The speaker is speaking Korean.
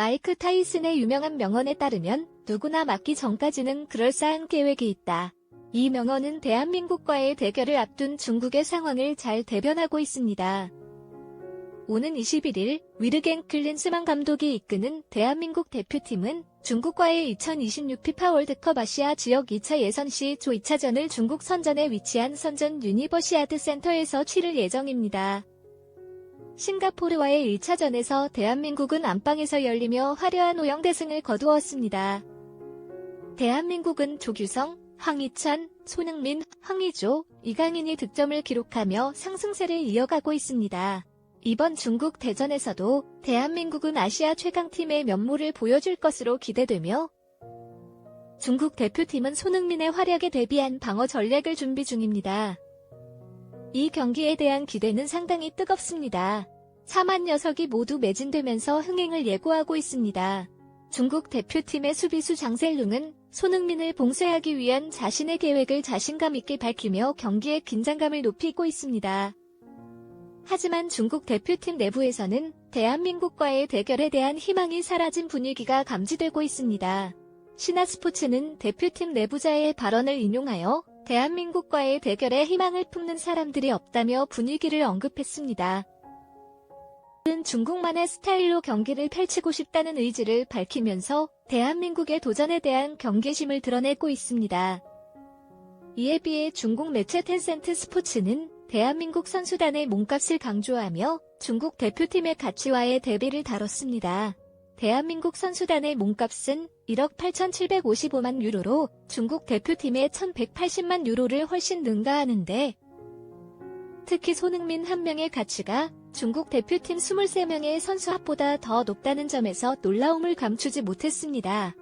마이크 타이슨의 유명한 명언에 따르면 누구나 맞기 전까지는 그럴싸한 계획이 있다. 이 명언은 대한민국과의 대결을 앞둔 중국의 상황을 잘 대변하고 있습니다. 오는 21일 위르겐 클린스만 감독이 이끄는 대한민국 대표팀은 중국과의 2026 피파 월드컵 아시아 지역 2차 예선 시 조 2차전을 중국 선전에 위치한 선전 유니버시아드 센터에서 치를 예정입니다. 싱가포르와의 1차전에서 대한민국은 안방에서 열리며 화려한 5영 대승을 거두었습니다. 대한민국은 조규성, 황희찬, 손흥민, 황희조, 이강인이 득점을 기록하며 상승세를 이어가고 있습니다. 이번 중국 대전에서도 대한민국은 아시아 최강팀의 면모를 보여줄 것으로 기대되며 중국 대표팀은 손흥민의 활약에 대비한 방어 전략을 준비 중입니다. 이 경기에 대한 기대는 상당히 뜨겁습니다. 4만 녀석이 모두 매진되면서 흥행을 예고하고 있습니다. 중국 대표팀의 수비수 장셀룽은 손흥민을 봉쇄하기 위한 자신의 계획을 자신감 있게 밝히며 경기의 긴장감을 높이고 있습니다. 하지만 중국 대표팀 내부에서는 대한민국과의 대결에 대한 희망이 사라진 분위기가 감지되고 있습니다. 신화스포츠는 대표팀 내부자의 발언을 인용하여 대한민국과의 대결에 희망을 품는 사람들이 없다며 분위기를 언급했습니다. 은 중국만의 스타일로 경기를 펼치고 싶다는 의지를 밝히면서 대한민국의 도전에 대한 경계심을 드러내고 있습니다. 이에 비해 중국 매체 텐센트 스포츠는 대한민국 선수단의 몸값을 강조하며 중국 대표팀의 가치와의 대비를 다뤘습니다. 대한민국 선수단의 몸값은 1억 8,755만 유로로 중국 대표팀의 1,180만 유로를 훨씬 능가하는데 특히 손흥민 한 명의 가치가 중국 대표팀 23명의 선수 합보다 더 높다는 점에서 놀라움을 감추지 못했습니다.